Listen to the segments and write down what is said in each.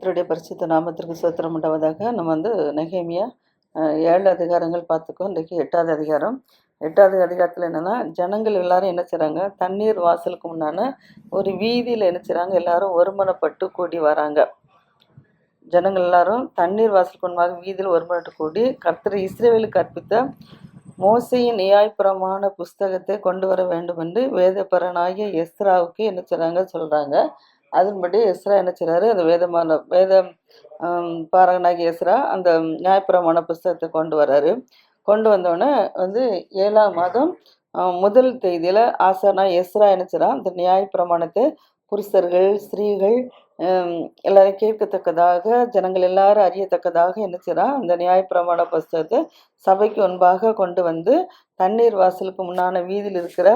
கத்தருடைய பரிசுத்த நாமத்திற்கு சோத்திரம் உண்டாவதாக. நம்ம வந்து நெகேமியா ஏழு அதிகாரங்கள் பார்த்துக்கோ. இன்றைக்கு எட்டாவது அதிகாரம். எட்டாவது அதிகாரத்தில் என்னென்னா ஜனங்கள் எல்லாரும் என்ன செய்கிறாங்க தண்ணீர் வாசலுக்கு முன்னான ஒரு வீதியில் என்ன செய்கிறாங்க எல்லாரும் ஒருமனப்பட்டு கூடி வராங்க. ஜனங்கள் எல்லாரும் தண்ணீர் வாசலுக்கு முன்பாக வீதியில் ஒருமனப்பட்டு கூடி கர்த்தர் இஸ்ரேவேலுக்கு கற்பித்த மோசையின் நியாயப்புறமான புஸ்தகத்தை கொண்டு வர வேண்டும் என்று வேதப்பரனாகிய எஸ்ராவுக்கு என்ன செய்கிறாங்க சொல்கிறாங்க அதன்படி எஸ்ரா என்ன செய்கிறாரு அந்த வேதமான வேத பாரகனாகி எஸ்ரா அந்த நியாயப்பிரமாண புஸ்தகத்தை கொண்டு வர்றாரு. கொண்டு வந்தோடனே வந்து ஏழாம் மாதம் முதல் தேதியில் ஆசானா எஸ்ரா என்ன அந்த நியாயப்பிரமாணத்தை புருஷர்கள் ஸ்திரீகள் எல்லாரும் கேட்கத்தக்கதாக ஜனங்கள் எல்லாரும் அறியத்தக்கதாக என்ன செய்றான் அந்த நியாயப்பிரமாண புஸ்தகத்தை சபைக்கு முன்பாக கொண்டு வந்து தண்ணீர் வாசலுக்கு முன்னான வீதியில் இருக்கிற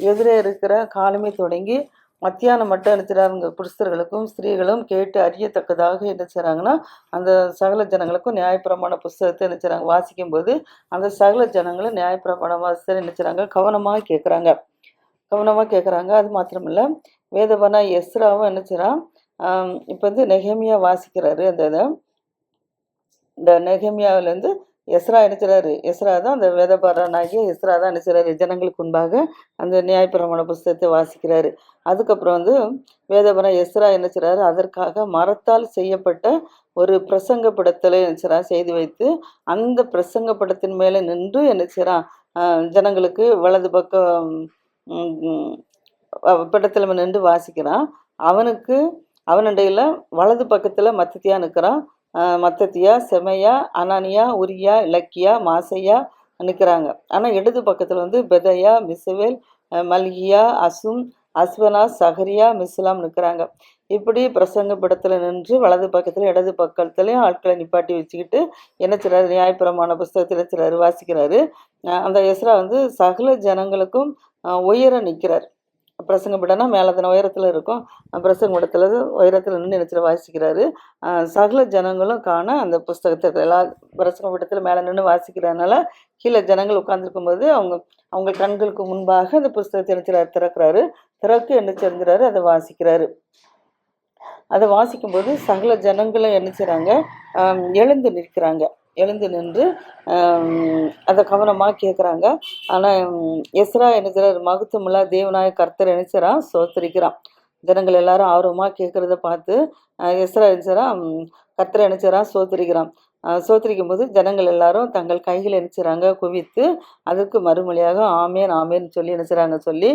எதிரே இருக்கிற காலமே தொடங்கி மத்தியானம் மட்டும் என்ன செய்றாங்க புருஷர்களுக்கும் ஸ்திரீகளும் கேட்டு அறியத்தக்கதாக என்ன செய்கிறாங்கன்னா அந்த சகல ஜனங்களுக்கும் நியாயப்பிரமாண புஸ்தகத்தை என்ன செய்கிறாங்க வாசிக்கும்போது அந்த சகல ஜனங்களும் நியாயப்பிரமாண வாசத்தை என்ன செய்கிறாங்க கவனமாக கேட்குறாங்க கவனமாக கேட்குறாங்க அது மாத்திரமில்ல வேதபனா எஸ்ராவும் என்ன செய்கிறான் இப்போ வந்து நெகேமியா வாசிக்கிறாரு அந்த இதை. இந்த நெகமியாவிலேருந்து எஸ்ரா என்ன எஸ்ரா தான் அந்த வேதபாரனாகிய எஸ்ரா தான் என்ன ஜனங்களுக்கு முன்பாக அந்த நியாயப்பிரமாண புஸ்தகத்தை வாசிக்கிறாரு. அதுக்கப்புறம் வந்து வேதபுரம் எஸ்ரா என்ன அதற்காக மரத்தால் செய்யப்பட்ட ஒரு பிரசங்க படத்தில் என்ன செய்து வைத்து அந்த பிரசங்க படத்தின் மேலே நின்று என்ன ஜனங்களுக்கு வலது பக்கம் படத்தில் நின்று வாசிக்கிறான். அவனுக்கு அவனுடையில வலது பக்கத்தில் மத்தத்தியா நிற்கிறான் மத்தத்தியா செமையா அனானியா உரியா இலக்கியா மாசையா நிற்கிறாங்க ஆனால் இடது பக்கத்தில் வந்து பெதையா மிசுவேல் மல்கியா அசும் அஸ்வனா சஹரியா மிஸ்லாம் நிற்கிறாங்க இப்படி பிரசங்க படத்தில் நின்று வலது பக்கத்தில் இடது பக்கத்துலேயும் ஆட்களை நிப்பாட்டி வச்சுக்கிட்டு என்ன சிலர் நியாயப்பிரமான புஸ்தகத்தில் சிலர் வாசிக்கிறாரு. அந்த எஸ்ரா வந்து சகல ஜனங்களுக்கும் உயர நிற்கிறார் பிரசங்க மேலே தன உயரத்தில் இருக்கும். பிரசங்க படத்தில் உயரத்தில் நின்று நினைச்சிட வாசிக்கிறாரு. சகல ஜனங்களும் காண அந்த புஸ்தகத்தை எல்லா பிரசங்க படத்தில் மேலே நின்று வாசிக்கிறதுனால கீழே ஜனங்கள் உட்கார்ந்திருக்கும் போது அவங்க அவங்க கண்களுக்கு முன்பாக அந்த புஸ்தகத்தை என்ன திறக்கிறாரு. திறக்கு என்ன செஞ்சுறாரு அதை வாசிக்கிறாரு. அதை வாசிக்கும்போது சகல ஜனங்களும் என்ன செய்கிறாங்க எழுந்து நிற்கிறாங்க. எழுந்து நின்று அதை கவனமாக கேட்குறாங்க. ஆனால் எஸ்ரா என்ன செய்றார் மகத்துவமுள்ள தேவனாய கர்த்தர் என்ன சோத்தரிக்கிறான். ஜனங்கள் எல்லாரும் ஆர்வமாக கேட்குறத பார்த்து எஸ்ரா என்ன கர்த்தர் ம், சோத்திரிக்கிறான். சோத்திரிக்கும் சோத்தரிக்கிறான் போது ஜனங்கள் எல்லாரும் தங்கள் கைகளை நினைச்சிறாங்க குவித்து அதற்கு மறுமொழியாக ஆமேன் ஆமேன்னு சொல்லி நினைச்சிறாங்க சொல்லி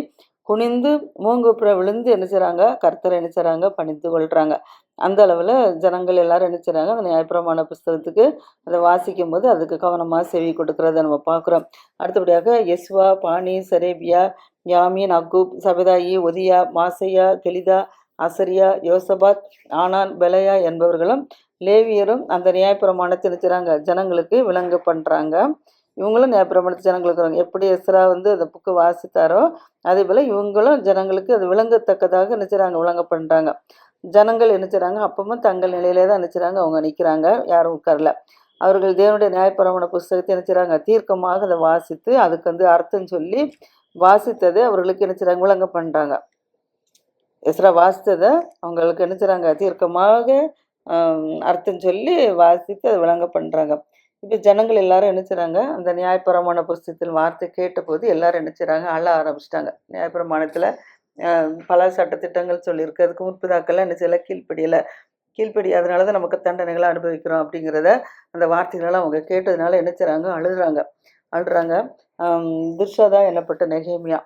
குனிந்து மூங்குப்புற விழுந்து என்ன செய்கிறாங்க கர்த்தரை என்ன செய்கிறாங்க பணித்து கொள்றாங்க. அந்த அளவில் ஜனங்கள் எல்லாரும் என்ன செய்கிறாங்க அந்த நியாயப்பிரமாண புஸ்தகத்துக்கு அதை வாசிக்கும் போது அதுக்கு கவனமாக செவி கொடுக்கறத நம்ம பார்க்குறோம். அடுத்தபடியாக யெஸ்வா பாணி சரேபியா யாமீன் அக்கூப் சபதாயி ஒதியா மாசையா கெலிதா அசரியா யோசபாத் ஆனான் பெலையா என்பவர்களும் லேவியரும் அந்த நியாயப்பிரமாணத்தை என்ன ஜனங்களுக்கு விளங்க பண்ணுறாங்க இவங்களும் நியாயப்பிரமாணத்தை ஜனங்களுக்கு வராங்க. எப்படி எஸ்ரா வந்து அந்த புக்கு வாசித்தாரோ அதே போல் இவங்களும் ஜனங்களுக்கு அது விளங்கத்தக்கதாக என்ன விளங்க பண்ணுறாங்க ஜனங்கள் என்ன செய்றாங்க? அப்பவும் தங்கள் நிலையிலே தான் என்ன அவங்க நிற்கிறாங்க யாரும் உட்காரல. அவர்கள் தேவனுடைய நியாயப்பிரமண புஸ்தகத்தை என்ன தீர்க்கமாக அதை வாசித்து அதுக்கு வந்து அர்த்தம் சொல்லி வாசித்ததை அவர்களுக்கு என்ன விளங்க பண்ணுறாங்க எஸ்ரா வாசித்ததை அவங்களுக்கு என்ன தீர்க்கமாக அர்த்தம் சொல்லி வாசித்து அதை விளங்க பண்ணுறாங்க இப்போ ஜனங்கள் எல்லாரும் என்ன செய்கிறாங்க அந்த நியாயப்பிரமாண புஸ்தகத்தில் வார்த்தை கேட்டபோது எல்லாரும் என்ன செய்கிறாங்க அழ ஆரம்பிச்சிட்டாங்க. நியாயப்பிரமாணத்தில் பல சட்டத்திட்டங்கள் சொல்லியிருக்கு. அதுக்கு முற்பதாக்கெல்லாம் என்ன செய்யலை கீழ்ப்படியலை. கீழ்ப்படியாதனால தான் நமக்கு தண்டனைகளை அனுபவிக்கிறோம் அப்படிங்கிறத அந்த வார்த்தைகளெல்லாம் அவங்க கேட்டதுனால என்ன செய்கிறாங்க அழுகுறாங்க. அழுறாங்க ஆம், திர்ஷாதா என்னப்பட்ட நெகேமியா?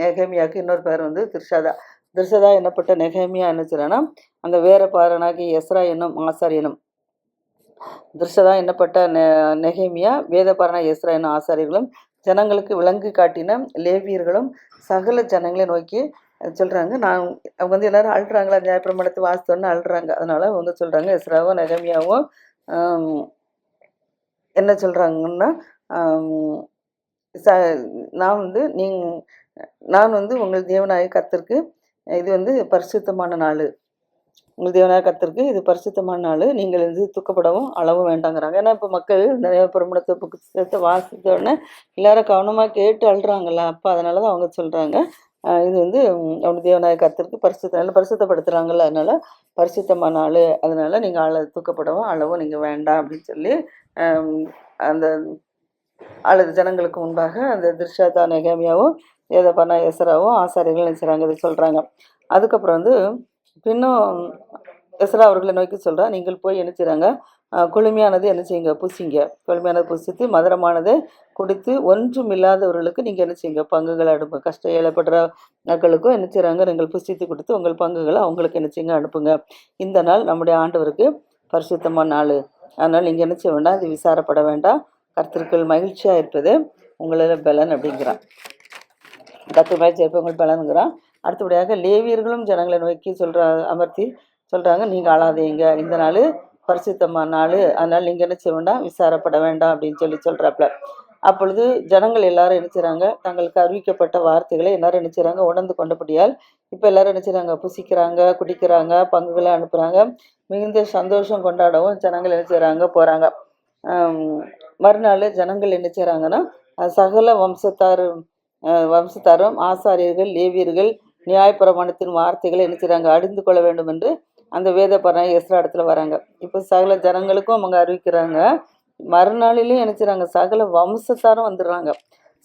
நெகேமியாவுக்கு இன்னொரு பேர் வந்து திர்ஷாதா. திர்ஷதா என்னப்பட்ட நெகேமியா என்ன செய்றான்னா அந்த வேற பாரனாகி எஸ்ரா என்னும் ஆசார் எனும் திருஷதா என்னப்பட்ட நெ நெகேமியா வேதபாரண எஸ்ரா என்னும் ஆசாரியர்களும் ஜனங்களுக்கு விலங்கு காட்டின லேவியர்களும் சகல ஜனங்களை நோக்கி சொல்கிறாங்க நான் அவங்க வந்து எல்லாரும் அழுறாங்களா? நியாயப்பிரமாணத்தை வாசித்தோன்னு அழுறாங்க. அதனால அவங்க சொல்கிறாங்க எஸ்ராவும் நெகமியாவும் என்ன சொல்கிறாங்கன்னா ச நான் வந்து நீங் நான் வந்து உங்கள் தேவனாய கத்திற்கு இது வந்து பரிசுத்தமான நாள். உங்கள் தேவனார் கத்திருக்கு இது பரிசுத்தமான நாள். நீங்கள் இது துக்கப்படவும் அளவும் வேண்டாங்கிறாங்க. ஏன்னா இப்போ மக்கள் நிறைய பிரமணத்தை புத்தகத்தை வாசித்த உடனே எல்லாரும் கவனமாக கேட்டு அழுறாங்கல்ல. அப்போ அதனால தான் அவங்க சொல்கிறாங்க இது வந்து அவங்க தேவநாயக கத்திருக்கு பரிசுத்த நல்ல பரிசுத்தப்படுத்துகிறாங்கல்ல அதனால பரிசுத்தமான நாள். அதனால நீங்கள் ஆளை தூக்கப்படவும் அளவும் நீங்கள் வேண்டாம் அப்படின்னு சொல்லி அந்த அல்லது ஜனங்களுக்கு முன்பாக அந்த திருஷாதா நெகமியாவும் ஏதப்பண்ணா எசராவும் ஆசாரிகள் நினைச்சாங்க இதை சொல்கிறாங்க அதுக்கப்புறம் வந்து பின்னும் எஸ்ரா அவர்களை நோக்கி சொல்கிறா நீங்கள் போய் என்ன செய்கிறாங்க குளுமையானது என்ன செய்யுங்க? புசிங்க. குளுமையானது புசித்து மதுரமானதை குடித்து ஒன்றும் இல்லாதவர்களுக்கு நீங்கள் என்ன செய்யுங்க? பங்குகளை அனுப்புங்க கஷ்டம் ஏழப்படுற மக்களுக்கும் என்ன செய்கிறாங்க நீங்கள் புசித்து கொடுத்து உங்கள் பங்குகளை அவங்களுக்கு என்ன செய்யுங்க? அனுப்புங்க. இந்த நாள் நம்முடைய ஆண்டவருக்கு பரிசுத்தமான நாள். அதனால் நீங்கள் என்ன செய்ய வேண்டாம் இது விசாரப்பட வேண்டாம். கருத்திற்குள் மகிழ்ச்சியாக இருப்பது உங்களோட பலன் அப்படிங்கிறான். கத்து மகிழ்ச்சி இருப்பது பலனுங்கிறான். அடுத்தபடியாக லேவியர்களும் ஜனங்களை நோக்கி சொல்கிற அமர்த்தி சொல்கிறாங்க நீங்கள் ஆளாதீங்க. இந்த நாள் பரிசுத்தமான நாள். அதனால் நீங்கள் என்ன செய்ய வேண்டாம் விசாரப்பட வேண்டாம் அப்படின்னு சொல்லி சொல்கிறாப்புல அப்பொழுது ஜனங்கள் எல்லாரும் என்ன செய்கிறாங்க தங்களுக்கு அறிவிக்கப்பட்ட வார்த்தைகளை எல்லாரும் என்ன செய்கிறாங்க உணர்ந்து கொண்டபடியால் இப்போ எல்லாரும் என்ன செய்கிறாங்க புசிக்கிறாங்க குடிக்கிறாங்க பங்குகளை அனுப்புகிறாங்க மிகுந்த சந்தோஷம் கொண்டாடவும் ஜனங்கள் என்ன செய்கிறாங்க போகிறாங்க மறுநாள் ஜனங்கள் என்ன செய்கிறாங்கன்னா சகல வம்சத்தார் வம்சத்தாரும் ஆசாரியர்கள் லேவியர்கள் நியாயப்பிரமாணத்தின் வார்த்தைகளை என்ன செய்கிறாங்க அறிந்து கொள்ள வேண்டும் என்று அந்த வேத பரணம் எஸ்ரா இடத்துல வராங்க. இப்போ சகல ஜனங்களுக்கும் அவங்க அறிவிக்கிறாங்க. மறுநாளிலையும் என்ன செய்கிறாங்க சகல வம்சத்தாரும் வந்துடுறாங்க.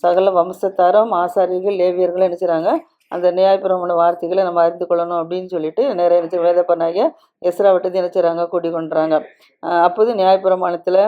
சகல வம்சத்தாரும் ஆசாரியர்கள் லேவியர்களும் என்ன செய்கிறாங்க அந்த நியாயப்பிரமாண வார்த்தைகளை நம்ம அறிந்து கொள்ளணும் அப்படின்னு சொல்லிட்டு நிறைய என்ன வேத பண்ணாக எஸ்ரா விட்டு நினைச்சிறாங்க செய்கிறாங்க கொண்டுறாங்க அப்போது நியாயப்பிரமாணத்தில்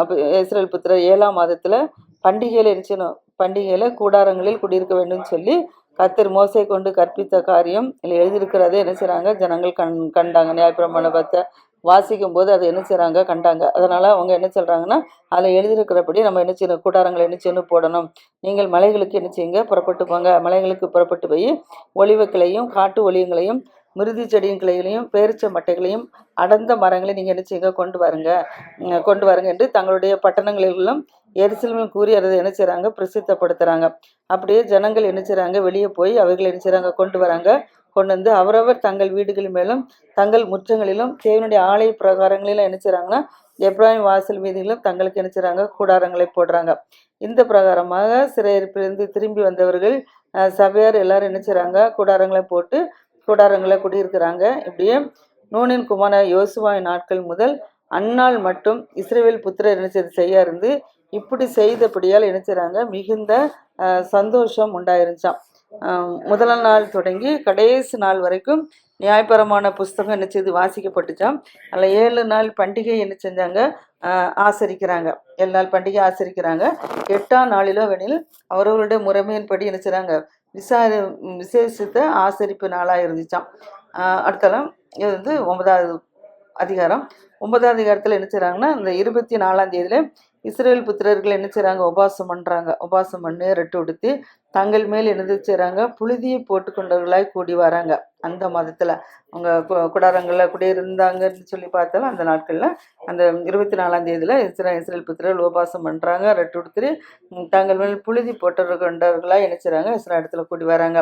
அப்போ இஸ்ரேல் புத்திர ஏழாம் மாதத்தில் பண்டிகையில் நினைச்சணும் பண்டிகையில் கூடாரங்களில் குடியிருக்க வேண்டும் சொல்லி கத்தர் மோசை கொண்டு கற்பித்த காரியம் இல்லை எழுதியிருக்கிறதே. என்ன செய்கிறாங்க ஜனங்கள் கண் கண்டாங்க. நியாயப்பிரமாணத்தை வாசிக்கும் போது அதை என்ன செய்கிறாங்க கண்டாங்க. அதனால் அவங்க என்ன சொல்கிறாங்கன்னா அதில் எழுதியிருக்கிறபடி நம்ம என்ன செய்யணும்? கூடாரங்களை என்ன செய்யணும்? போடணும். நீங்கள் மலைகளுக்கு என்ன செய்யுங்க? புறப்பட்டு போங்க மலைகளுக்கு புறப்பட்டு போய் ஒளிவக்களையும் காட்டு ஒளியங்களையும் மிருதி செடியின் கிளைகளையும் பேரிச்ச மட்டைகளையும் அடர்ந்த மரங்களை நீங்கள் என்ன செய்யுங்க கொண்டு வருங்க. கொண்டு வருங்க என்று தங்களுடைய பட்டணங்களிலும் எரிசலமும் கூறி அதை என்ன செய்கிறாங்க பிரசித்தப்படுத்துகிறாங்க அப்படியே ஜனங்கள் என்ன செய்கிறாங்க வெளியே போய் அவர்கள் என்ன செய்கிறாங்க கொண்டு வராங்க. கொண்டு வந்து அவரவர் தங்கள் வீடுகளின் மேலும் தங்கள் முற்றங்களிலும் தேவனுடைய ஆலய பிரகாரங்களிலும் என்ன செய்கிறாங்கன்னா எப்ராஹிம் வாசல் வீதிகளும் தங்களுக்கு என்ன செய்கிறாங்க கூடாரங்களை போடுறாங்க. இந்த பிரகாரமாக சிறையிருப்பிலிருந்து திரும்பி வந்தவர்கள் சபையார் எல்லாரும் என்ன செய்கிறாங்க கூடாரங்களை போட்டு கூடாரங்களை குடியிருக்கிறாங்க. இப்படியே நூனின் குமார யோசுவாய் நாட்கள் முதல் அந்நாள் மட்டும் இஸ்ரேவேல் புத்திரர் இணைச்சது செய்ய இருந்து இப்படி செய்தபடியால் என்ன மிகுந்த சந்தோஷம் உண்டாயிருந்துச்சான் முதல் நாள் தொடங்கி கடைசி நாள் வரைக்கும் நியாயபரமான புஸ்தகம் என்ன செய்து வாசிக்கப்பட்டுச்சான் அதில் ஏழு நாள் பண்டிகை என்ன செஞ்சாங்க? ஆசரிக்கிறாங்க. ஏழு நாள் பண்டிகை ஆசரிக்கிறாங்க. எட்டாம் நாளிலோ வெளியில் அவர்களுடைய முறைமையின்படி என்ன செய்கிறாங்க விசாரி விசேஷித்த ஆசரிப்பு நாளாக இருந்துச்சாம். அடுத்தலாம் இது வந்து ஒன்பதாவது அதிகாரம். ஒன்பதாவது அதிகாரத்தில் என்ன செய்கிறாங்கன்னா இந்த இருபத்தி நாலாம் தேதியில் இஸ்ரேல் புத்திரர்கள் என்ன செய்கிறாங்க உபாசம் பண்ணுறாங்க உபாசம் பண்ணி ரெட்டு உடுத்தி தங்கள் மேல் என்ன செய்கிறாங்க புழுதியை போட்டுக்கொண்டவர்களாய் கூடி வராங்க. அந்த மதத்தில் அவங்க குடாரங்களில் குடியிருந்தாங்கன்னு சொல்லி பார்த்தாலும் அந்த நாட்களில் அந்த இருபத்தி நாலாம் தேதியில் இஸ்ரே இஸ்ரேல் புத்திரர்கள் உபாசம் பண்ணுறாங்க ரெட்டு உடுத்தி தங்கள் மேல் புழுதி போட்டுக்கொண்டவர்களாக என்ன செய்கிறாங்க இஸ்ரேல் இடத்துல கூடி வராங்க.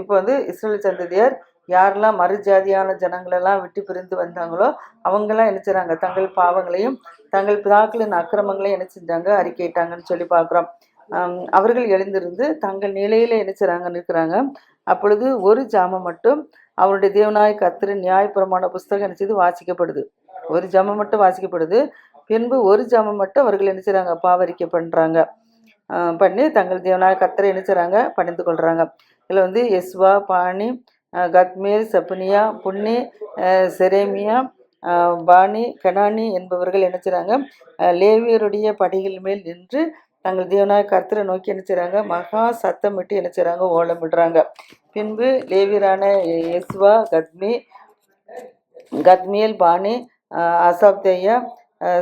இப்போ வந்து இஸ்ரேல் சந்ததியார் யாரெல்லாம் மறுஜாதியான ஜனங்களெல்லாம் விட்டு பிரிந்து வந்தாங்களோ அவங்கெல்லாம் என்ன செய்கிறாங்க தங்கள் பாவங்களையும் தங்கள் பிதாக்களின் அக்கிரமங்களையும் என்ன செஞ்சாங்க அறிக்கையிட்டாங்கன்னு சொல்லி பார்க்குறோம். அவர்கள் எழுந்திருந்து தங்கள் நிலையில் என்ன செய்கிறாங்க நிற்கிறாங்க. அப்பொழுது ஒரு ஜாமம் மட்டும் அவருடைய தேவநாய் கர்த்தரின் நியாயபுரமான புஸ்தகம் நினைச்சது வாசிக்கப்படுது. ஒரு ஜாமம் மட்டும் வாசிக்கப்படுது. பின்பு ஒரு ஜாமம் மட்டும் அவர்கள் என்ன செய்கிறாங்க பாவரிக்கை பண்ணுறாங்க பண்ணி தங்கள் தேவனாய கத்தரை என்ன செய்கிறாங்க பணிந்து கொள்கிறாங்க இதில் வந்து எஸ்வா பாணி கத்மேல் சப்னியா புன்னி செரேமியா பாணி கனானி என்பவர்கள் என்ன செய்கிறாங்க லேவியருடைய படிகள் மேல் நின்று தங்கள் தேவனாய கர்த்தரை நோக்கி என்ன செய்கிறாங்க மகா சத்தமிட்டு என்ன செய்கிறாங்க ஓலமிடுறாங்க பின்பு லேவியரான எஸ்வா கத்மி கத்மியல் பாணி அஹ் அசாப்தேயா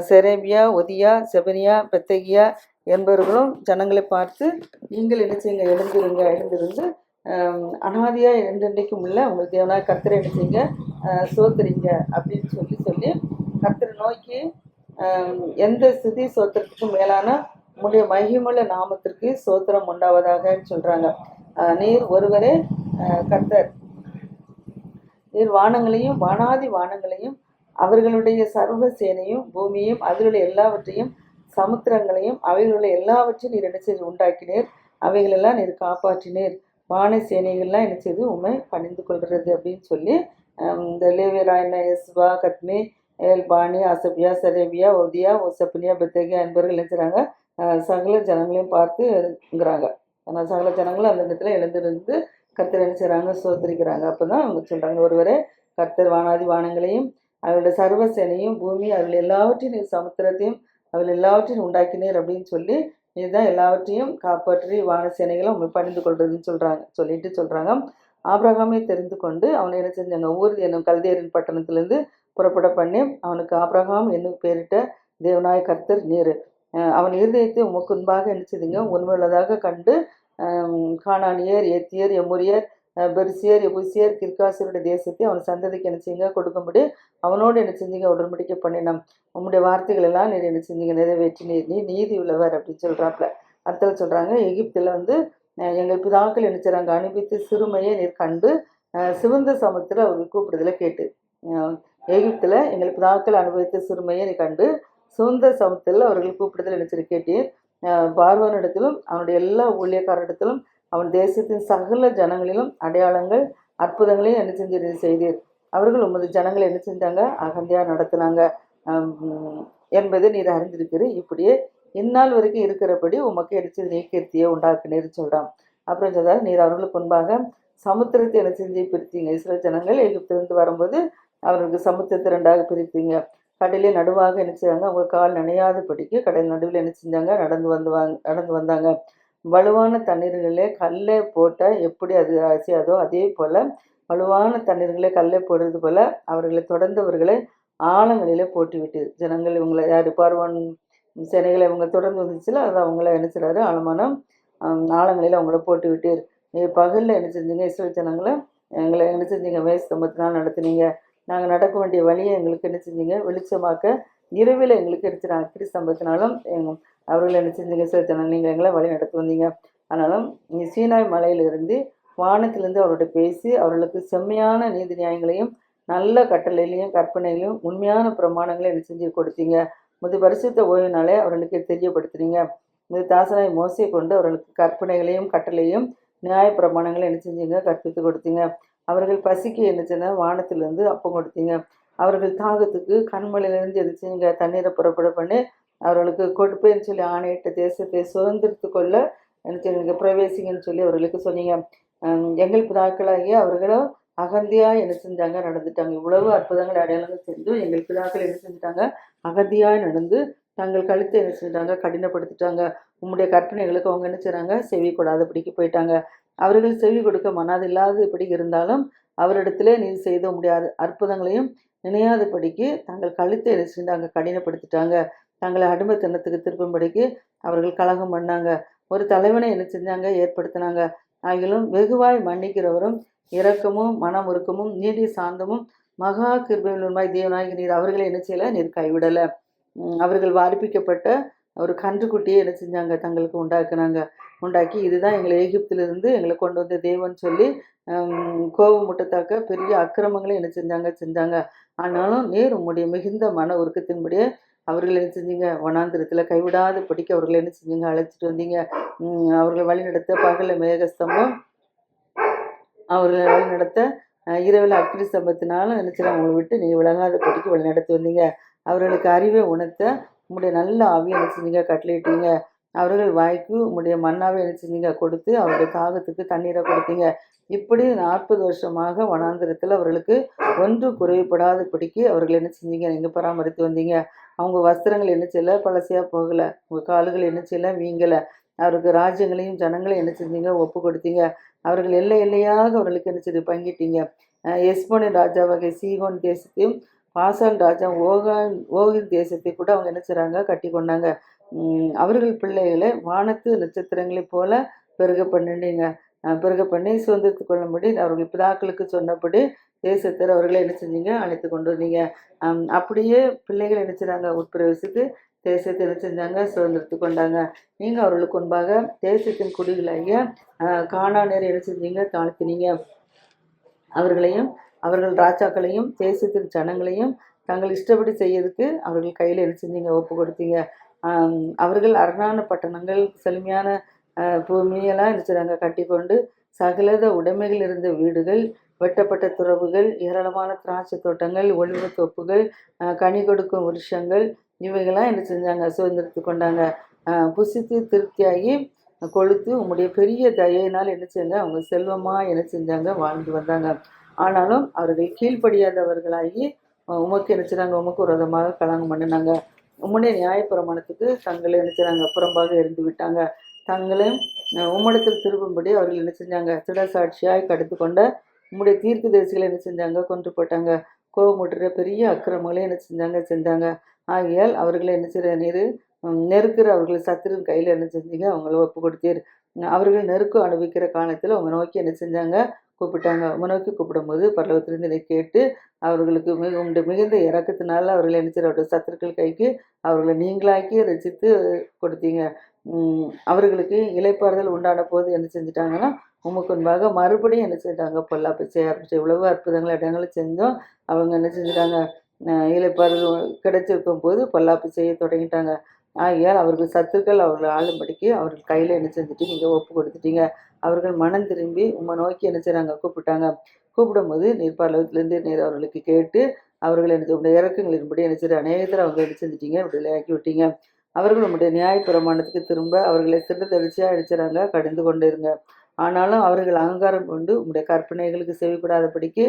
செரேபியா ஒதியா செபனியா பெத்தகியா என்பவர்களும் ஜனங்களை பார்த்து நீங்கள் என்ன செய்யுங்க? எழுந்திருங்க. எழுந்திருந்து அனாதியாக என்றென்றைக்கும் உள்ள உங்களுக்கு எவனா கர்த்தரை எடுத்தீங்க சோத்துறீங்க அப்படின்னு சொல்லி சொல்லி கர்த்தரை நோக்கி எந்த ஸ்துதி சோத்திரத்துக்கும் மேலான உங்களுடைய மகிமுள்ள நாமத்திற்கு சோத்திரம் உண்டாவதாகன்னு சொல்கிறாங்க நீர் ஒருவரே கத்தர் கர்த்தர். நீர் வானங்களையும் வானாதி வானங்களையும் அவர்களுடைய சர்வ சேனையும் பூமியையும் அதிலுள்ள எல்லாவற்றையும் சமுத்திரங்களையும் அவைகளுள்ள எல்லாவற்றையும் நீர் என்ன செய்து உண்டாக்கினீர்? அவைகளெல்லாம் நீர் காப்பாற்றினீர். வான சேனைகள்லாம் என்ன செய்து உண்மை பணிந்து கொள்கிறது அப்படின்னு சொல்லி இந்த லேவியராயன எஸ்வா கத்மி ஏல்பாணி அசபியா சரேபியா ஒதியா ஒசப்னியா பெத்தகியா என்பவர்கள் நினைச்சாங்க சகல ஜனங்களையும் பார்த்துங்கிறாங்க. ஆனால் சகல ஜனங்களும் அந்த இடத்துல எழுந்திருந்து கர்த்தர் என்ன செய்கிறாங்க சோதரிக்கிறாங்க. அப்போ தான் அவங்க சொல்கிறாங்க ஒருவரே கர்த்தர் வானாதி வானங்களையும் அவளுடைய சர்வ சேனையும் பூமி அவர்கள் எல்லாவற்றையும் சமுத்திரத்தையும் அவர்கள் எல்லாவற்றையும் உண்டாக்கினீர் அப்படின்னு சொல்லி இதுதான் எல்லாவற்றையும் காப்பாற்றி வானசேனைகளை அவங்க பணிந்து கொள்றதுன்னு சொல்கிறாங்க சொல்லிட்டு சொல்கிறாங்க ஆப்ரஹாமே தெரிந்து கொண்டு அவனை என்ன செஞ்சாங்க? ஊர் என்னும் கல்தேரின் பட்டணத்திலிருந்து புறப்பட பண்ணி அவனுக்கு ஆப்ரஹாம் என்னும் பேரிட்ட தேவநாய கர்த்தர் நீர். அவன் இருதயத்தை உமக்கு முன்பாக என்ன செய்தீங்க? உண்மையுள்ளதாக கண்டு காணானியர் கானானியர் ஏத்தியர் எமுரியர் பெருசியர் எபுசியர் கிர்காசியருடைய தேசத்தை அவன் சந்ததிக்கு என்ன செய்யுங்க? கொடுக்கும்படி அவனோடு என்ன செஞ்சீங்க? உடன்படிக்கை பண்ணினோம் உம்முடைய வார்த்தைகள் எல்லாம் நீர் என்ன செஞ்சீங்க? நிறைவேற்றி நீர் நீ நீதி உள்ளவர் அப்படின்னு சொல்கிறாப்புல அடுத்தது சொல்கிறாங்க எகிப்தில் வந்து எங்கள் பிதாக்கள் என்ன செய்கிறாங்க அனுப்பித்து சிறுமையை நீர் கண்டு சிவந்த சமத்தில் அவர்கள் கூப்பிடுதலை கேட்டு எகிப்தில் எங்கள் பிதாக்கள் அனுபவித்த சிறுமையை நீ கண்டு சுதந்திர சமத்தில் அவர்கள் கூப்பிடுதல் என்ன கேட்டீர்? பார்வனிடத்திலும் அவனுடைய எல்லா ஊழியக்காரரிடத்திலும் அவன் தேசத்தின் சகல ஜனங்களிலும் அடையாளங்கள் அற்புதங்களையும் என்ன செஞ்சு செய்தீர். அவர்கள் உமது ஜனங்களை என்ன செஞ்சாங்க? அகந்தையாக நடத்தினாங்க. என்பதை நீர் அறிந்திருக்கிறீர். இப்படியே இந்நாள் வரைக்கும் இருக்கிறபடி உமக்கு எரிச்சது நீ கீர்த்தியை உண்டாக்குனீர் சொல்கிறான் அப்புறம் சொல்றாரு நீர் அவர்களுக்கு முன்பாக சமுத்திரத்தை என்ன செஞ்சு பிரித்தீங்க? இஸ்ரேல் ஜனங்கள் எகிப்திலிருந்து வரும்போது அவர்களுக்கு சமுத்திரத்தை ரெண்டாக பிரித்தீங்க. கடலே நடுவாக என்ன செய்வாங்க? அவங்க கால் நனையாதபடிக்கு கடல் நடுவில் என்ன செஞ்சாங்க? நடந்து வந்துவாங்க நடந்து வந்தாங்க. வலுவான தண்ணீர்களே கல்லை போட்டால் எப்படி அது அசையாதோ அதே போல் வலுவான தண்ணீர்களே கல்லை போடுறது போல் அவர்களை தொடர்ந்தவர்களை ஆழங்களிலே போட்டுவிட்டு ஜனங்கள் இவங்களை யார் பார்வன் சேனைகளை இவங்க தொடர்ந்து வந்துச்சுல அது அவங்கள என்ன செய்றாரு ஆழமான ஆழங்களில் அவங்கள போட்டு விட்டு பகலில் என்ன செஞ்சீங்க? இஸ்ரேல் ஜனங்களை எங்களை என்ன செஞ்சீங்க? நாள் நடத்துனீங்க. நாங்கள் நடக்க வேண்டிய வழியை எங்களுக்கு என்ன செஞ்சீங்க? வெளிச்சமாக்க இரவில் எங்களுக்கு எடுத்துட்டாங்க கிறிஸ்தம்பத்தினாலும் எங்கள் அவர்கள் என்ன செஞ்சீங்க? இஸ்ரேல் ஜனங்கள் நீங்கள் எங்களை வழி நடத்தி வந்தீங்க. ஆனாலும் இங்கே சீனாய் மலையிலிருந்து வானத்திலிருந்து அவரோட பேசி அவர்களுக்கு செம்மையான நீதி நியாயங்களையும் நல்ல கட்டளையிலையும் கற்பனையிலையும் உண்மையான பிரமாணங்களை என்ன செஞ்சு கொடுத்தீங்க? முது பரிசுத்த ஓய்வினாலே அவர்களுக்கு தெரியப்படுத்துனீங்க முது தாசனாய் மோசையை கொண்டு அவர்களுக்கு கற்பனைகளையும் கட்டளையும் நியாய பிரமாணங்களை என்ன செஞ்சீங்க? கற்பித்து கொடுத்தீங்க. அவர்கள் பசிக்கு என்ன செஞ்சாங்க வானத்திலிருந்து அப்பம் கொடுத்தீங்க. அவர்கள் தாகத்துக்கு கண்மலையிலிருந்து எது செஞ்சீங்க தண்ணீரை புறப்பட பண்ணி அவர்களுக்கு கொடுப்பேன்னு சொல்லி ஆணையிட்ட தேசத்தை சுதந்திரத்து கொள்ள என்ன பிரவேசிங்கன்னு சொல்லி அவர்களுக்கு சொன்னீங்க. எங்கள் பிதாக்களாகிய அவர்களும் அகந்தியாக என்ன செஞ்சாங்க? நடந்துட்டாங்க. இவ்வளவு அற்புதங்கள் அடையாளங்கள் செஞ்சும் எங்கள் பிதாக்கள் என்ன செஞ்சுட்டாங்க? அகந்தியாக நடந்து தங்கள் கழுத்தை என்ன செஞ்சாங்க கடினப்படுத்திட்டாங்க. உங்களுடைய கற்பனைகளுக்கு அவங்க என்ன செய்கிறாங்க செவி கொடாதபடிக்கு போயிட்டாங்க. அவர்கள் செவி கொடுக்க மனாது இப்படி இருந்தாலும் அவரிடத்திலே நீ செய்த முடியாத அற்புதங்களையும் நினையாதபடிக்கு தங்கள் கழுத்தை என்ன செஞ்சாங்க கடினப்படுத்திட்டாங்க. தங்களை அடிமைத்தனத்துக்கு திருப்பும்படிக்கு அவர்கள் கலகம் பண்ணாங்க. ஒரு தலைவனை என்ன செஞ்சாங்க? ஏற்படுத்தினாங்க. ஆகிலும் வெகுவாய் மன்னிக்கிறவரும் இரக்கமும் மனம் உருக்கமும் நீடி சாந்தமும் மகா கிருபையுமாய் தேவனாகி நீர் அவர்களை என்ன செய்யலை? நீர் கைவிடலை. அவர்கள் வார்ப்பிக்கப்பட்ட ஒரு கன்றுக்குட்டியை என்ன செஞ்சாங்க? தங்களுக்கு உண்டாக்குனாங்க. உண்டாக்கி இதுதான் எங்களை எகிப்திலிருந்து எங்களை கொண்டு வந்த தேவன் சொல்லி கோபம் முட்டத்தாக்க பெரிய அக்கிரமங்களை என்ன செஞ்சாங்க? செஞ்சாங்க. ஆனாலும் நீர் உம்முடைய மிகுந்த மன உருக்கத்தின்படியே அவர்கள் என்ன செஞ்சீங்க? வனாந்திரத்தில் கைவிடாத படிக்க அவர்களை என்ன செஞ்சீங்க? அழைச்சிட்டு வந்தீங்க. அவர்களை வழிநடத்த பகல மேகஸ்தம்பம் அவர்களை வழிநடத்த இரவில் அக்னி ஸ்தம்பத்தினாலும் நினைச்சு அவங்களை விட்டு நீங்கள் விலகாத படிக்க வழிநடத்தி வந்தீங்க. அவர்களுக்கு அறிவை உணர்த்த உங்களுடைய நல்ல ஆவியை என்ன செஞ்சீங்க? கட்டளையிட்டீங்க. அவர்கள் வாய்க்கு உங்களுடைய மண்ணாவை என்ன செஞ்சீங்க? கொடுத்து அவருடைய தாகத்துக்கு தண்ணீரை கொடுத்தீங்க. இப்படி நாற்பது வருஷமாக வனாந்திரத்தில் அவர்களுக்கு ஒன்று குறைவுபடாதபடிக்கு அவர்கள் என்ன செஞ்சீங்க? நீங்கள் பராமரித்து வந்தீங்க. அவங்க வஸ்திரங்கள் என்ன செய்யல பழசையாக போகலை. உங்கள் கால்கள் என்ன செய்யல வீங்கலை. அவருக்கு ராஜ்யங்களையும் ஜனங்களையும் என்ன செஞ்சீங்க? ஒப்பு கொடுத்தீங்க. அவர்கள் எல்லை எல்லையாக அவர்களுக்கு என்ன செய்து பங்கிட்டீங்க? எஸ்போனின் ராஜா வகை சீகோன் தேசத்தையும் பாசால் ராஜா ஓகான் ஓகின் தேசத்தை கூட அவங்க என்ன செய்கிறாங்க கட்டி கொண்டாங்க. அவர்கள் பிள்ளைகளை வானத்து நட்சத்திரங்களைப் போல பெருக பண்ணிட்டீங்க. பிறகு பண்ணி சுதந்திரத்து கொள்ளும்படி அவர்கள் பிதாக்களுக்கு சொன்னபடி தேசத்தில் அவர்களை என்ன செஞ்சீங்க? அழைத்து கொண்டு வந்தீங்க. அப்படியே பிள்ளைகள் என்ன செய்றாங்க உட்பிரவேசித்து தேசத்தை என்ன செஞ்சாங்க? சுதந்திரத்து கொண்டாங்க. நீங்கள் அவர்களுக்கு முன்பாக தேசத்தின் குடிகளாகிய காணா நேரம் என்ன செஞ்சீங்க? தாழ்த்தினீங்க. அவர்களையும் அவர்கள் ராஜாக்களையும் தேசத்தின் ஜனங்களையும் தங்கள் இஷ்டப்படி செய்யறதுக்கு அவர்கள் கையில் என்ன செஞ்சீங்க? ஒப்பு கொடுத்தீங்க. அவர்கள் அரணான பட்டணங்கள் செழுமையான பூமியெல்லாம் என்ன செய்கிறாங்க கட்டிக்கொண்டு சகலத உடைமைகள் இருந்த வீடுகள் வெட்டப்பட்ட துறவுகள் ஏராளமான திராட்சை தோட்டங்கள் ஒளிவு தொப்புகள் கனி கொடுக்கும் வருஷங்கள் இவைகளாம் என்ன செஞ்சாங்க? சுதந்திரத்து கொண்டாங்க. புசித்து திருப்தியாகி கொளுத்து உங்களுடைய பெரிய தயையினால் என்ன செஞ்சாங்க? அவங்க செல்வமாக என்ன செஞ்சாங்க? வாழ்ந்து வந்தாங்க. ஆனாலும் அவர்கள் கீழ்ப்படியாதவர்களாகி உமக்கு என்ன உமக்கு விரோதமாக கலங்கம் பண்ணினாங்க. உம்முடைய நியாயப்பிரமாணத்துக்கு தங்களை என்ன புறம்பாக இருந்து விட்டாங்க. தங்களை அஹ், உம்மிடத்தில் திரும்பும்படி அவர்கள் என்ன செஞ்சாங்க? திடசாட்சியாய் கடுத்து கொண்ட உம்முடைய தீர்க்கு தரிசிகளை என்ன செஞ்சாங்க? கொன்று போட்டாங்க. கோபமுட்டுற பெரிய அக்கிரமங்களை என்ன செஞ்சாங்க? செஞ்சாங்க. ஆகையால் அவர்களை என்ன செய்கிற நீர் நெருக்கிற அவர்கள் சத்துருவின் கையில் என்ன செஞ்சீங்க? அவங்கள ஒப்பு கொடுத்தீர். அவர்கள் நெருக்கம் அனுபவிக்கிற காலத்தில் உங்க நோக்கி என்ன செஞ்சாங்க? கூப்பிட்டாங்க. உங்க நோக்கி கூப்பிடும்போது பரலோகத்திலிருந்து இதை கேட்டு அவர்களுக்கு மிக உண்டு மிகுந்த இறக்கத்தினால அவர்கள் என்ன செய்ய சத்துருக்கள் கைக்கு அவர்களை நீங்களாக்கி ரசித்து கொடுத்தீங்க. அவர்களுக்கு இலைப்பாறுதல் உண்டான போது என்ன செஞ்சுட்டாங்கன்னா உமக்குன்பாக மறுபடியும் என்ன செஞ்சாங்க பொல்லாப்பு செய்ய ஆரம்பிச்சு எவ்வளவோ அற்புதங்கள் இடங்களும் செஞ்சோம். அவங்க என்ன செஞ்சுட்டாங்க? இலைப்பாறுதல் கிடைச்சிருக்கும் போது பொல்லாப்பு செய்ய தொடங்கிட்டாங்க. ஆகையால் அவர்கள் சத்துருக்கள் அவர்கள் ஆளும்படிக்கு அவர்கள் கையில் என்ன செஞ்சுட்டு நீங்கள் ஒப்பு கொடுத்துட்டீங்க. அவர்கள் மனம் திரும்பி உம்மை நோக்கி என்ன செய்கிறாங்க கூப்பிட்டாங்க. கூப்பிடும்போது நீர் பரலோகத்திலேருந்து நீர் அவர்களுக்கு கேட்டு அவர்கள் என்ன உடைய இறக்கங்களின்படி என்ன செய்ய அநேகத்தில் அவங்க என்ன செஞ்சிட்டீங்க? விடுதலையாக்கி விட்டீங்க. அவர்கள் உம்முடைய நியாய பிரமாணத்துக்கு திரும்ப அவர்களை சிறுதளிச்சியாக அடிச்சுறாங்க கடந்து கடிந்து கொண்டிருங்க. ஆனாலும் அவர்கள் அகங்காரம் கொண்டு உங்களுடைய கற்பனைகளுக்கு செவிப்படாதபடிக்கு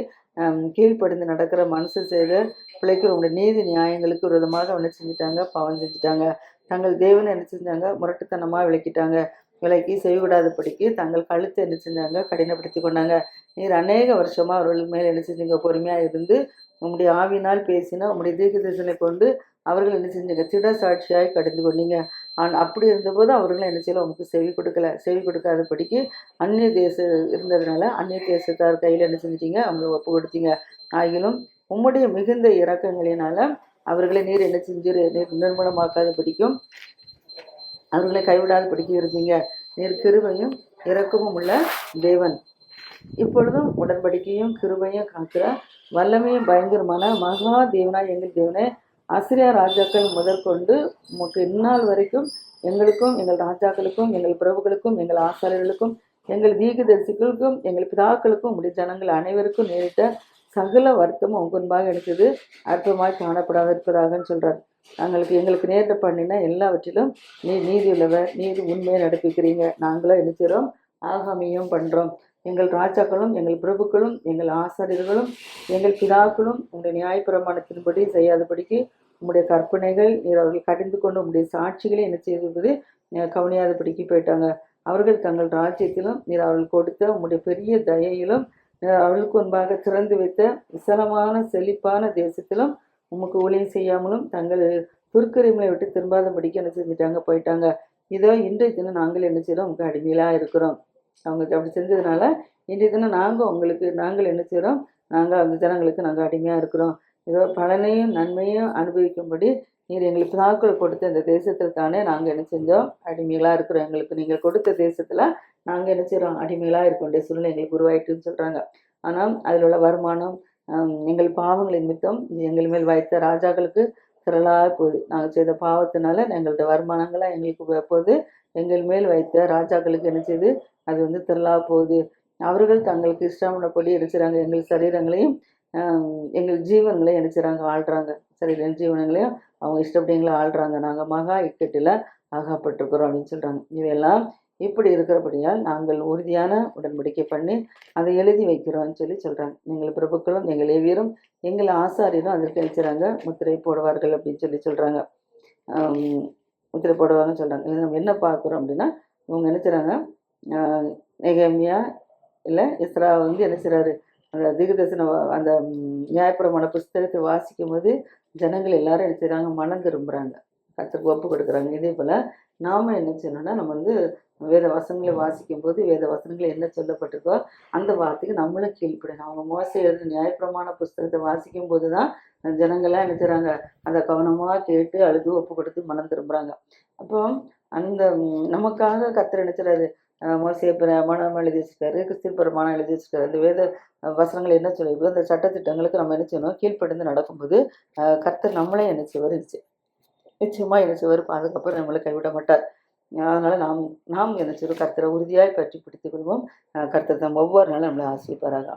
கீழ்ப்படிந்து நடக்கிற மனசு செய்த பிள்ளைக்கு உங்களுடைய நீதி நியாயங்களுக்கு விரோதமாக அவனை செஞ்சுட்டாங்க? பாவம் செஞ்சுட்டாங்க. தங்கள் தேவனை என்ன செஞ்சாங்க முரட்டுத்தனமாக விளக்கிட்டாங்க. விலக்கி செய்விடாதபடிக்கு தங்கள் கழுத்தை என்ன செஞ்சாங்க கடினப்படுத்தி கொண்டாங்க. நீர் அநேக வருஷமாக அவர்கள் மேல் என்ன செஞ்சீங்க? பொறுமையாக இருந்து உங்களுடைய ஆவினால் பேசினா உங்களுடைய தீர்க்க தரிசனை கொண்டு அவர்கள் என்ன செஞ்சீங்க? திட சாட்சியாய் கடந்து கொண்டீங்க. ஆனால் அப்படி இருந்தபோது அவர்களும் என்ன செய்யல? உங்களுக்கு செவி கொடுக்கல. செவி கொடுக்காதபடிக்கு அந்நிய தேசம் இருந்ததுனால அந்நிய தேசத்தார் கையில் என்ன செஞ்சிட்டீங்க? அவங்க ஒப்பு கொடுத்தீங்க. ஆகிலும் உம்முடைய மிகுந்த இறக்கங்களினால அவர்களை நீர் என்ன செஞ்சு நீர் நிர்மூலமாக்காதபடிக்கும் அவர்களை கைவிடாத பிடிக்கும் இருந்தீங்க. நீர் கிருபையும் இறக்கமும் உள்ள தேவன். இப்பொழுதும் உடன்படிக்கையும் கிருபையும் காக்கிற வல்லமையும் பயங்கரமான மகா தேவனா எங்கள் தேவனே ஆசிரியா ராஜாக்கள் முதற்கொண்டு உமக்கு இந்நாள் வரைக்கும் எங்களுக்கும் எங்கள் ராஜாக்களுக்கும் எங்கள் பிரபுகளுக்கும் எங்கள் ஆசாரியர்களுக்கும் எங்கள் தீகதரிசிகளுக்கும் எங்கள் பிதாக்களுக்கும் உடைய ஜனங்கள் அனைவருக்கும் நேரிட்ட சகல வருத்தமும் உங்க முன்பாக இருக்குது அற்பமாய் காணப்படாத இருப்பதாகன்னு சொல்கிறார் நாங்களுக்கு எங்களுக்கு நேரிட்ட பண்ணின எல்லாவற்றிலும் நீ நீதி உள்ளவர் நீதி உண்மையை நடப்பிக்கிறீங்க. நாங்களும் என்ன ஆகாமியும் பண்ணுறோம் எங்கள் ராஜாக்களும் எங்கள் பிரபுக்களும் எங்கள் ஆசாரியர்களும் எங்கள் பிதாக்களும் உங்களுடைய நியாயப்பிரமாணத்தின்படி செய்யாதபடிக்கு உங்களுடைய கற்பனைகள் நீர் அவர்கள் கடிந்து கொண்டு உங்களுடைய சாட்சிகளை என்ன செய்திருப்பது கவனியாதபடிக்கு போயிட்டாங்க. அவர்கள் தங்கள் ராஜ்யத்திலும் நீர் அவர்கள் கொடுத்த உங்களுடைய பெரிய தயையிலும் அவர்களுக்கு முன்பாக திறந்து வைத்த விசாலமான செழிப்பான தேசத்திலும் உமக்கு ஊழியம் செய்யாமலும் தங்கள் துர்க்கரிமையை விட்டு திரும்பாதபடிக்கு என்ன செஞ்சுட்டாங்க போயிட்டாங்க. இதோ இன்றைய தினம் நாங்கள் என்ன செய்கிறோம் உங்களுக்கு அடிமையிலாக இருக்கிறோம் அவங்க அப்படி செஞ்சதுனால இன்றைய தினம் நாங்கள் உங்களுக்கு நாங்கள் என்ன செய்கிறோம் நாங்கள் அந்த ஜனங்களுக்கு நாங்கள் அடிமையாக இருக்கிறோம். ஏதோ பலனையும் நன்மையும் அனுபவிக்கும்படி நீர் எங்களுக்கு பிதாக்கள் கொடுத்த இந்த தேசத்தில் தானே நாங்கள் என்ன செஞ்சோம்? அடிமைகளாக இருக்கிறோம். எங்களுக்கு நீங்கள் கொடுத்த தேசத்தில் நாங்கள் என்ன செய்கிறோம் அடிமைகளாக இருக்க சூழ்நிலை எங்களுக்கு உருவாயிட்டுன்னு சொல்கிறாங்க ஆனால் அதில் உள்ள வருமானம் எங்கள் பாவங்களை நிமித்தம் எங்கள் மேல் வைத்த ராஜாக்களுக்கு திரளாக போகுது. நாங்கள் செய்த பாவத்தினால எங்களுடைய வருமானங்களாக எங்களுக்கு போகுது எங்கள் மேல் வைத்த ராஜாக்களுக்கு என்ன செய்யுது அது வந்து திரளாக போகுது. அவர்கள் தங்களுக்கு இஷ்டமானபடி எடுக்கிறாங்க. எங்கள் சரீரங்களையும் எங்கள் ஜீவன்களையும் எடுக்கிறாங்க செய்கிறாங்க ஆள்றாங்க. சரீர ஜீவனங்களையும் அவங்க இஷ்டப்படி எங்களை ஆள்றாங்க. நாங்கள் மகா இக்கட்டில் ஆகப்பட்டிருக்கிறோம் அப்படின்னு சொல்கிறாங்க இவையெல்லாம் இப்படி இருக்கிறபடியால் நாங்கள் உறுதியான உடன்படிக்கை பண்ணி அதை எழுதி வைக்கிறோம்னு சொல்லி சொல்கிறாங்க எங்கள் பிரபுக்களும் எங்கள் ஏவியரும் எங்கள் ஆசாரியரும் அதற்கு அழிச்சுறாங்க முத்திரை போடுவார்கள் அப்படின்னு சொல்லி சொல்கிறாங்க முத்திரை போடுவாங்கன்னு சொல்கிறாங்க இதில் நம்ம என்ன பார்க்குறோம் அப்படின்னா இவங்க என்ன நெகமியா இல்லை இஸ்ரா வந்து என்ன செய்கிறாரு அந்த தீர்க்கதரிசன அந்த நியாயப்பிரமான புஸ்தகத்தை வாசிக்கும் போது ஜனங்கள் எல்லாரும் என்ன செய்கிறாங்க மனம் திரும்புகிறாங்க கற்றுக்கு ஒப்பு கொடுக்குறாங்க. இதே போல் நாம் என்ன செய்யணும்னா நம்ம வந்து வேத வசனங்களை வாசிக்கும் போது வேத வசனங்களை என்ன சொல்லப்பட்டிருக்கோ அந்த வார்த்தைக்கு நம்மளும் கீழ்ப்படணும் அவங்க மோசை எழுதின நியாயப்பிரமான புஸ்தகத்தை வாசிக்கும் போது தான் ஜனங்கள்லாம் என்ன செய்கிறாங்க அதை கவனமாக கேட்டு அழுது ஒப்பு கொடுத்து மனம் திரும்புகிறாங்க அப்போ அந்த நமக்காக கத்திர நினைச்சுறாரு மோசிய பிரமாணம் எழுதி வச்சிருக்காரு கிறிஸ்தின் பிரமாணம் எழுதி வச்சிருக்காரு இந்த வேத வசனங்கள் என்ன சொல்லியிருக்கோ அந்த சட்டத்திட்டங்களுக்கு நம்ம என்ன செய்யணும்? கீழ்ப்படிந்து நடக்கும்போது கர்த்தர் நம்மளே என்ன செய்வார்? நிச்சயமாக என்ன செய்வார்? பாதுகாப்பாக நம்மளை கைவிட மாட்டார். அதனால் நாம் நாம் என்ன செய்வோம்? கர்த்தரை உறுதியாக பற்றி பிடித்துக் கொள்வோம். கர்த்தர் தான் ஒவ்வொரு நாளும் நம்மளை ஆசிரியப்பாராக